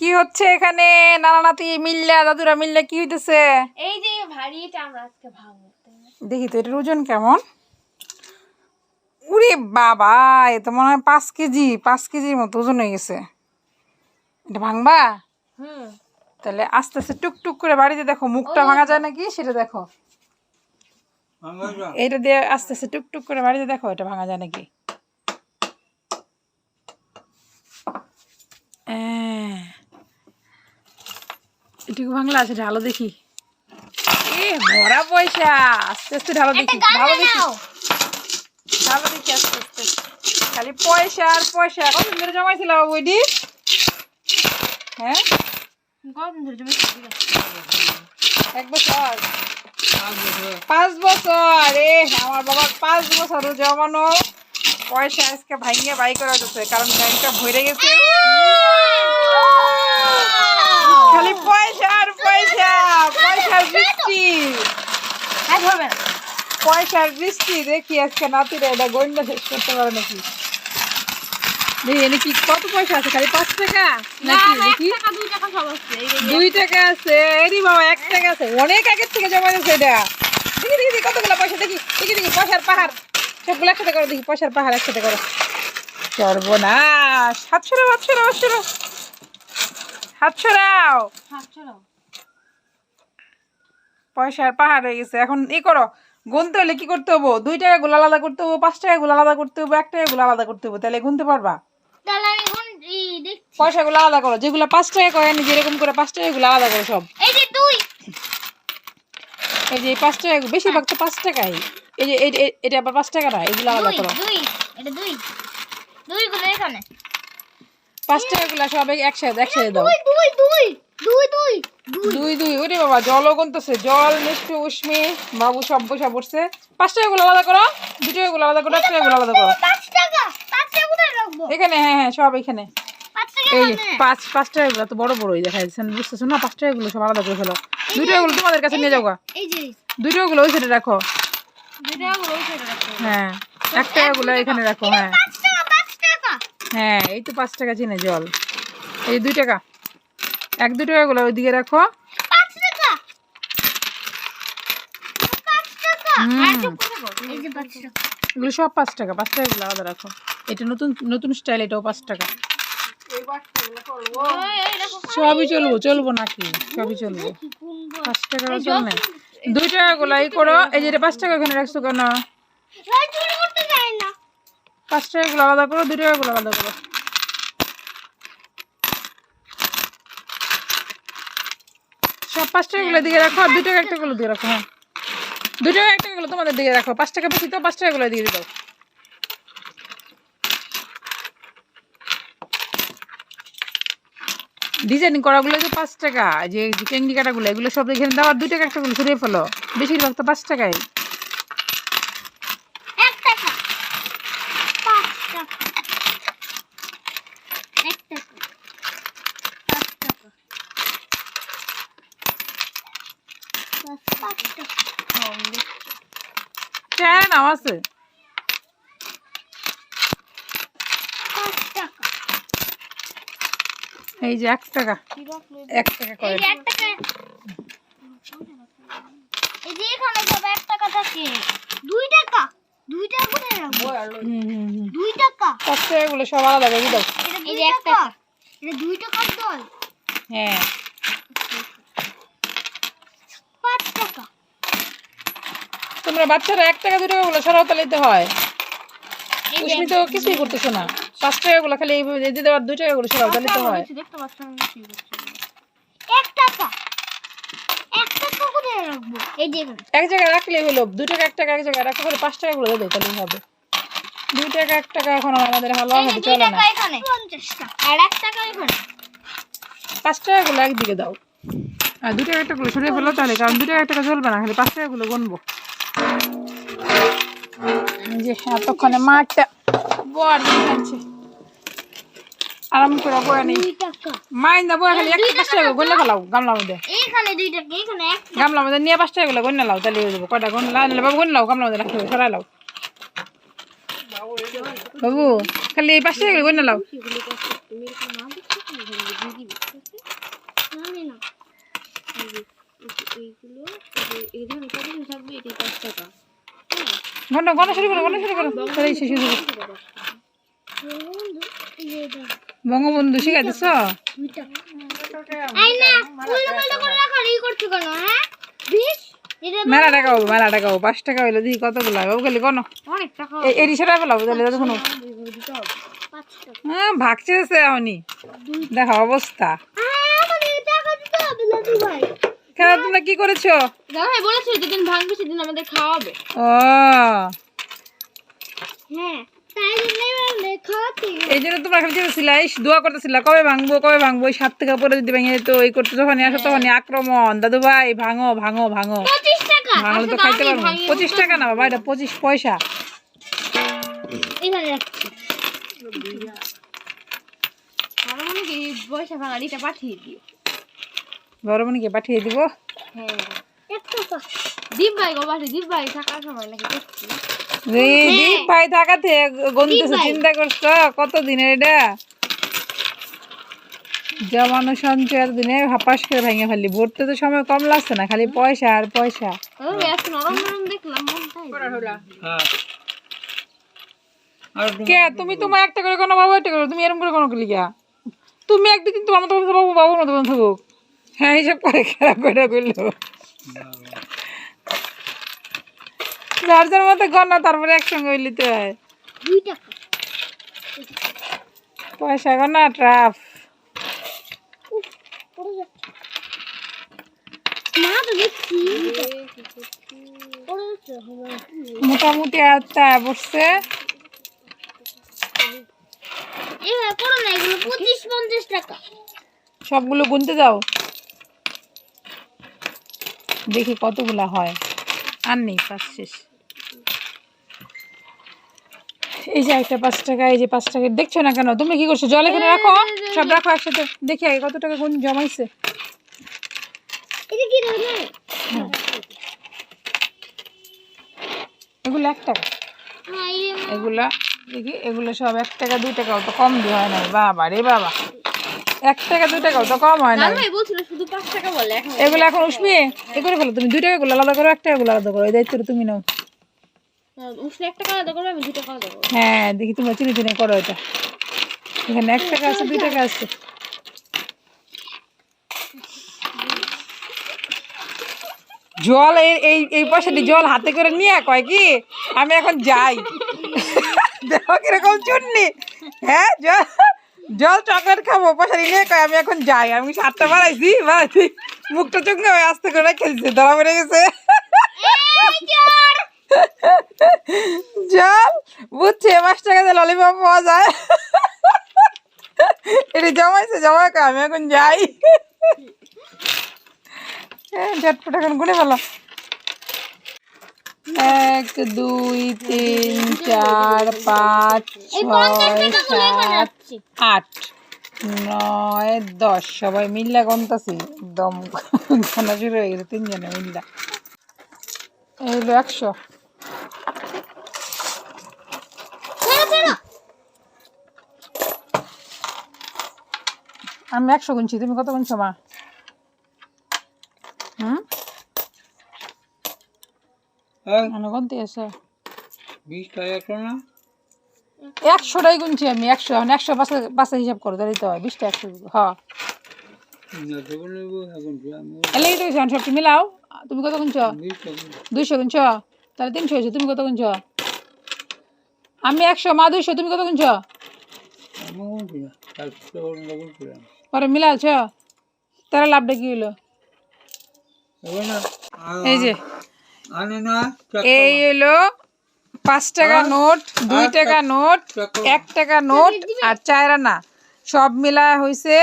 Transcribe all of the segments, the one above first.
কি হচ্ছে এখানে? নানা নাতি মিল্লা দাদুরা মিল্লা কি হইতেছে? এই যে ভারীটা আমরা আজকে ভাঙবো দেখি তো এটার ওজন কেমন? উরে বাবা এ তো মনে হয় পাঁচ কেজি পাঁচ কেজির মতো ওজন হয়ে গেছে। এটা ভাঙবা? হুম। তাহলে আস্তে আস্তে টুকটুক করে বাড়িতে দেখো মুখটা ভাঙা যায় নাকি? সেটা দেখো। এটা দিয়ে আস্তে আস্তে টুকটুক করে বাড়িতে দেখো এটা ভাঙা যায় নাকি? আহ। এটুকু ভাঙলা আছে ঢালো দেখি। এ ভরা পয়সা আস্তে আস্তে ঢালো দেখি ঢালো দেখি। ঢালো দেখি আস্তে আস্তে। খালি পয়সা আর পয়সা কত ধরে জমাইছিল ওইডি হ্যাঁ? ধরে জমি এক বছর। পাঁচ বছর এ আমার বাবার পাঁচ বছর জমানো। পয়সা আজকে ভাঙিয়ে বাই করা যাচ্ছে কারণ ব্যাংকটা ভরে গেছে। পয়সা আর পয়সা পয়সার বৃষ্টি। হ্যাঁ পয়সার বৃষ্টি দেখি আজকে নাতিরা এটা গন্ডা শেষ করতে পারে নাকি? দেখি কত পয়সা আছে? খালি পাঁচ টাকা? নাকি দেখি। দুই টাকা আছে। আছে। এরি বাবা এক টাকা আছে। অনেক আগের থেকে জমা দিয়েছে এটা। দেখি দেখি কতগুলো পয়সা দেখি দেখি দেখি পয়সার পাহাড়। সবগুলো একসাথে করো দেখি পয়সার পাহাড় একসাথে করো। সর্বনাশ। সরাও হাত সরাও হাত সরাও। পয়সার পাহাড় হয়ে গেছে। এখন ই করো গুনতে হলে কি করতে হব? দুই টাকা গুলো আলাদা করতে হব পাঁচ টাকা গুলো আলাদা করতে হব এক টাকা গুলো আলাদা করতে হব তাহলে গুনতে পারবা? পয়সাগুলো আলাদা করো যেগুলো পাঁচ টাকা করে নিজে এরকম করে পাঁচ টাকা গুলো আলাদা করো সব। এই যে দুই। এই যে পাঁচ টাকা বেশিরভাগ তো পাঁচ টাকাই। এই যে এটা আবার পাঁচ টাকা না এগুলো আলাদা করো। দুই এটা দুই। দুই গুলো এখানে। পাঁচ একসাথে একসাথে দাও। দুই দুই দুই দুই ওরে বাবা জল বাবু সব পড়ছে। পাঁচ আলাদা করো। আলাদা করো আলাদা করো। এখানে হ্যাঁ হ্যাঁ সব এখানে। এই পাঁচ পাঁচ তো বড় না? পাঁচ টাকাগুলো সব আলাদা করে তোমাদের কাছে নিয়ে যাও দুইটা গুলো ওই সাইডে রাখো। হ্যাঁ একটা গুলো এখানে রাখো হ্যাঁ। হ্যাঁ এই তো পাঁচ টাকা চিনে জল। এই দুই টাকা। এক দুই টাকাগুলো ওইদিকে রাখো। টাকা। টাকা। টাকা। এগুলো সব পাঁচ টাকা। পাঁচ টাকাগুলো আলাদা রাখো। এটা নতুন নতুন স্টাইল এটাও পাঁচ টাকা। সবই চলবো চলবো নাকি? সবই চলবো। পাঁচ টাকারও চল নাই। দুই টাকাগুলো এই করো। এই যে এটা পাঁচ টাকা এখানে রাখছো কেন? পাঁচ টাকাগুলো আলাদা করো দুই টাকাগুলো আলাদা করো। সব পাঁচ টাকাগুলো দিকে রাখো, আর দুই টাকা একটা গুলো দিয়ে রাখো হ্যাঁ। দুই টাকা একটা গুলো তোমাদের দিকে রাখো পাঁচ টাকা বেশি তো পাঁচ টাকাগুলো দিয়ে দাও। ডিজাইনিং করাগুলো যে পাঁচ টাকা, যে কেঙ্গি কাটাগুলো, এগুলো সব এখানে দাও, আর দুই টাকা একটা গুলো সরিয়ে ফেলো। বেশিরভাগ তো পাঁচ টাকায় এক টাকা পাঁচ টাকা এক টাকা পাঁচ টাকা পাঁচ টাকা চেহারা নাও আছে। এই যে এক টাকা। এক টাকা করে। এই যে এক টাকা। এই যে এখানে সব এক টাকা থাকে। দুই টাকা। দুই টাকা কোথায় রাখব দুই টাকা। পাঁচ টাকাগুলো সব আলাদা করে দাও এই যে এক টাকা। এটা দুই টাকার দল। হ্যাঁ। ছোটরা বাচ্চারা এক টাকা দু টাকা বলে সরাও তালাইতে হয়। তুমি তো কিছুই করতেছো না। পাঁচ টাকা গুলো খালি এইভাবে দিতে দেওয়ার দুই টাকা গুলো সরাও তালাইতে হয়। এক জায়গায় রাখলেই হলো দু টাকা এক টাকা এক জায়গায় রাখা করে পাঁচ টাকা গুলো দেবে তাহলে হবে। দুই টাকা এক টাকা এখন আমাদের হালুয়া হবে চলে না। পাঁচ টাকা গুলো একদিকে দাও। আর দুটো একটা গুলো সরিয়ে ফেলো তাহলে কারণ দু টাকা একটা চলবে না খালি পাঁচ টাকা গুলো গুনবো। যে এতক্ষণে মাঠটা বড় আছে আরাম করে বয়ে নেই। মাইন্দা বয়ে খালি এক পাঁচ টাকা গলে খালাও গামলা মধ্যে। গামলা মধ্যে নিয়ে পাঁচ টাকা গলে গন্যা লাও তাহলে হয়ে যাব। কটা গন্যা নিলে বাবু গন্যা লাও গামলা মধ্যে রাখতে হবে সরাই লাও। বাবু খালি এই পাঁচ টাকা গলে লাও। এইগুলো এই ধরুন থাকবে এটি পাঁচ টাকা। শেষ হয়ে যাবে বঙ্গবন্ধু। শিখাই দিছ আই না উল্টো পাল্টা করে রাখো ই করছ কেন হ্যাঁ? মেলা টাকা হব মেলা টাকা হব পাঁচ টাকা হইলে দিই কতগুলো হবে ওগুলি টাকা এই এটি সেটা বলাবো তাহলে দেখুন পাঁচ হ্যাঁ ভাগছে এখনই। দেখা অবস্থা। খেলা তোমরা কি করেছ? ভাই বলেছিল যেদিন ভাঙবে সেদিন আমাদের খাওয়াবে। ও। হ্যাঁ তাই জন্যই বললে খাওয়াতে এই জন্য তোমরা খালি চেয়েছিলা এই দোয়া করতেছিলা কবে ভাঙবো কবে ভাঙবো ওই সাত থেকে পরে যদি ভেঙে যেত এই করতে যখনই আসো তখনই আক্রমণ। দাদু ভাই ভাঙো ভাঙো ভাঙো। পঁচিশ টাকা। ভাঙলে তো খাইতে পারব না। পঁচিশ টাকা না বাবা এটা পঁচিশ পয়সা। আমার মনে কি পয়সা ভাঙাড়িটা পাঠিয়ে দিও। বড় বোনকে পাঠিয়ে দিব। হ্যাঁ এক টাকা দীপ ভাই গো পাঠিয়ে দীপ ভাই থাকার সময় নাকি দীপ ভাই থাকাতে গন্তেছে চিন্তা করছ? কত দিনের এটা? জমানো সঞ্চয় দিনে হাপাস করে ভেঙে ফেললি। ভরতে তো সময় কম লাগছে না খালি পয়সা আর পয়সা। ও এত নরম নরম দেখলাম মনটাই কে? তুমি তোমার একটা করে কোনো বাবু একটা করে তুমি এরকম করে কোনো লিখা তুমি একদিন তোমার মতো বাবু বাবুর মতো থাকুক। হ্যাঁ হিসাব করে খারাপ করে করল যার যার মতো গণনা তারপরে একসঙ্গে হইলি তো হয়। পয়সা গণনা ট্রাফ। মোটামুটি আত্মা বসছে। সবগুলো গুনতে যাও দেখি কতগুলা হয়। আর নেই পাঁচ শেষ। এই যে একটা পাঁচ টাকা এই যে পাঁচ টাকা দেখছ না কেন? তুমি কি করছ? জল এখানে রাখো সব রাখো একসাথে। দেখি আগে কত টাকা কোন জমাইছে। ধরনের এগুলো এক টাকা। হ্যাঁ এগুলা দেখি এগুলো সব এক টাকা দুই টাকা তো কম দিয়ে হয় না বাবা রে বাবা। এক টাকা দুই টাকাও তো কম হয় না ভাই বলছিল শুধু পাঁচ টাকা বলে এখন এগুলো এখন উষ্মি এ করে ফেলো তুমি দুই টাকাগুলো আলাদা করো এক টাকাগুলো আলাদা করো এই তুমি নাও। করব। হ্যাঁ দেখি তোমরা চিনি চিনি করো এটা। এখানে এক টাকা আছে দুই টাকা আছে। জল এই এই এই পয়সাটি জল হাতে করে নিয়ে কয় কি? আমি এখন যাই। দেখো কীরকম চুননি। হ্যাঁ জল জল চকলেট খাব পয়সাটি নিয়ে কয় আমি এখন যাই আমি সাতটা বাড়াইছি বাড়াইছি মুখটা চুঙ্গে আস্তে করে খেলছে ধরা পড়ে গেছে। জল? বুঝছে পাঁচ টাকা দিয়ে ললিপপ পাওয়া যায়। এটি জমাইছে জমা কয় আমি এখন যাই। হ্যাঁ ঝটপট এখন গুনে ফেলো। এক দুই তিন চার পাঁচ ছয় সাত আট নয় দশ সবাই মিল্লা গন্তাছি। একদম গানা শুরু হয়ে গেছে তিনজনে মিল্লা। এই হলো একশো। আমি একশো গুনছি তুমি কত গুনছো মা? হুম মানে গুনতে আছে বিশ টাকা একশো না একশোটাই গুনছি আমি একশো এখন একশো পাঁচে হিসাব করো তাহলে হয় বিশটা একশো হ্যাঁ সবটি মিলাও তুমি কত গুনছো? দুইশো গুনছো তাহলে তিনশো হয়েছে তুমি কত গুনছো? আমি একশো মা দুইশো তুমি কত গুনছো? পরে মিলালছ তারা লাভটা কি হলো? এই যে এই হলো পাঁচ টাকা নোট দুই টাকা নোট এক টাকা নোট আর চার আনা। সব মিলায় হয়েছে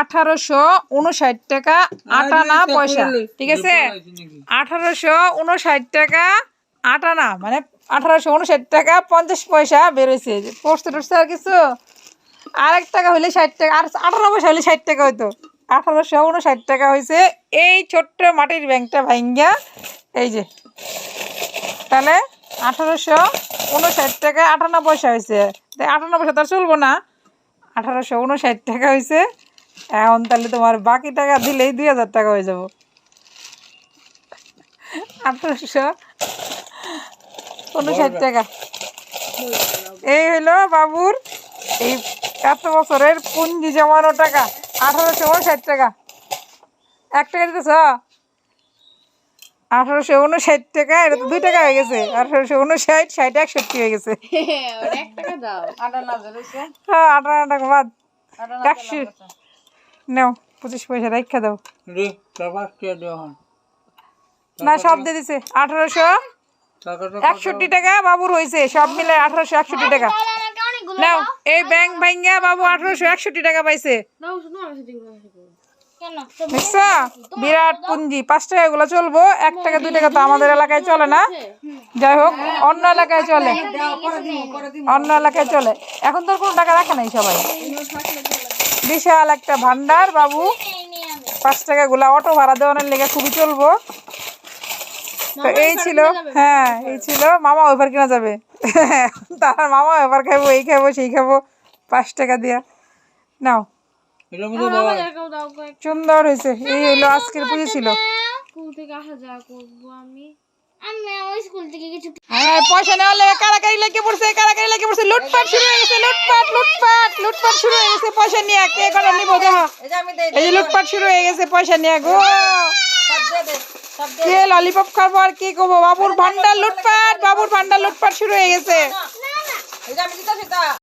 আঠারোশো উনষাট টাকা আট আনা পয়সা ঠিক আছে? আঠারোশো উনষাট টাকা আট আনা মানে আঠারোশো উনষাট টাকা পঞ্চাশ পয়সা বেরোইছে পড়ছে টড়ছে আর কিছু? আর এক টাকা হলে ষাট টাকা আর আঠারো পয়সা হলে ষাট টাকা হইতো। আঠারোশো উনষাট টাকা হয়েছে এই ছোট্ট মাটির ব্যাংকটা ভাঙ্গা এই যে তাহলে আঠারোশো উনষাট টাকা আটান্ন পয়সা হয়েছে তাই আটান্ন পয়সা তো আর চলবো না। আঠারোশো উনষাট টাকা হয়েছে এখন তাহলে তোমার বাকি টাকা দিলেই দুই হাজার টাকা হয়ে যাব। আঠারোশো উনষাট টাকা। এই হইল বাবুর এই এত বছরের পুঞ্জি জমানো টাকা। আঠারোশো উনষাট টাকা। এক টাকা দিতেছ? আঠারোশো উনষাট টাকা এটা তো দুই টাকা হয়ে গেছে। আঠারোশো উনষাট ষাট একষট্টি হয়ে গেছে। হ্যাঁ আঠারো টাকা বাদ। একশো। নাও পঁচিশ পয়সা রেখা দাও। না সব দিয়ে দিছে। আঠারোশো একষট্টি টাকা বাবুর হয়েছে। সব মিলে আঠারোশো একষট্টি টাকা। নাও এই ব্যাংক ভাঙ্গা বাবু আঠারোশো একষট্টি টাকা পাইছে। কেন? বিরাট পুঞ্জি পাঁচ টাকা গুলো চলবো এক টাকা দুই টাকা তো আমাদের এলাকায় চলে না? যাই হোক অন্য এলাকায় চলে। অন্য এলাকায় চলে এখন তো আর কোনো টাকা রাখে নাই সবাই? বিশাল একটা ভান্ডার বাবু। পাঁচ টাকা গুলা অটো ভাড়া দেওয়ানোর লেগে খুবই চলবো। তো এই ছিল হ্যাঁ এই ছিল মামা ওইবার কিনা যাবে। তার মামা ওইবার খাব এই খাব সেই খাব পাঁচ টাকা দিয়া। নাও। এটার মধ্যে দেওয়া হয়। সুন্দর হয়েছে। এই হইল আজকের পুজো ছিল। আমি। ওই স্কুল থেকে কিছু হ্যাঁ পয়সা নেওয়া লেগে কারাকারি লেগে পড়ছে কারাকারি লেগে পড়ছে। লুটপাট শুরু হয়ে গেছে লুটপাট লুটপাট লুটপাট শুরু হয়ে গেছে। পয়সা নিয়ে কে করে নিব দেখো এই যে লুটপাট শুরু হয়ে গেছে পয়সা নিয়ে গো। কে ললিপপ খাব আর কি করব বাবুর ভান্ডার লুটপাট বাবুর ভান্ডার লুটপাট শুরু হয়ে গেছে।